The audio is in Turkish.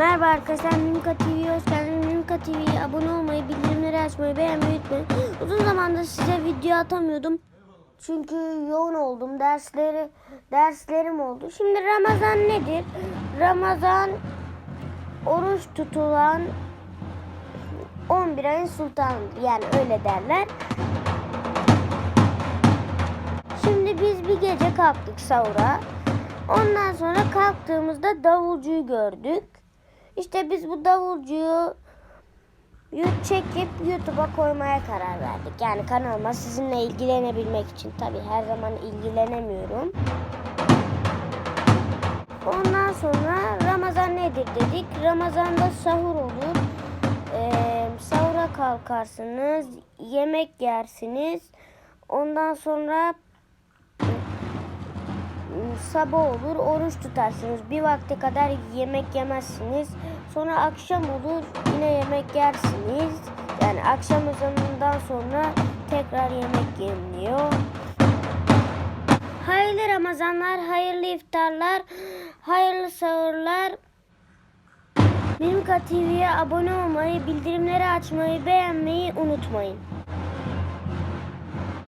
Merhaba arkadaşlar Mimika TV'ye hoş geldiniz. Mimika TV'ye abone olmayı, bildirimleri açmayı, beğenmeyi unutmayın. Uzun zamandır size video atamıyordum. Çünkü yoğun oldum. Dersleri derslerim oldu. Şimdi Ramazan nedir? Ramazan oruç tutulan 11 ayın sultanıdır. Yani öyle derler. Şimdi biz bir gece kalktık sahura. Ondan sonra kalktığımızda davulcuyu gördük. İşte biz bu davulcuyu yu- çekip YouTube'a koymaya karar verdik. Yani kanalıma sizinle ilgilenebilmek için. Tabii her zaman ilgilenemiyorum. Ondan sonra Ramazan nedir dedik. Ramazan'da sahur olur. Ee, sahura kalkarsınız. Yemek yersiniz. Ondan sonra sabah olur oruç tutarsınız. Bir vakte kadar yemek yemezsiniz. Sonra akşam olur yine yemek yersiniz. Yani akşam ezanından sonra tekrar yemek yeniliyor. Hayırlı Ramazanlar, hayırlı iftarlar, hayırlı sahurlar. Mimika TV'ye abone olmayı, bildirimleri açmayı, beğenmeyi unutmayın.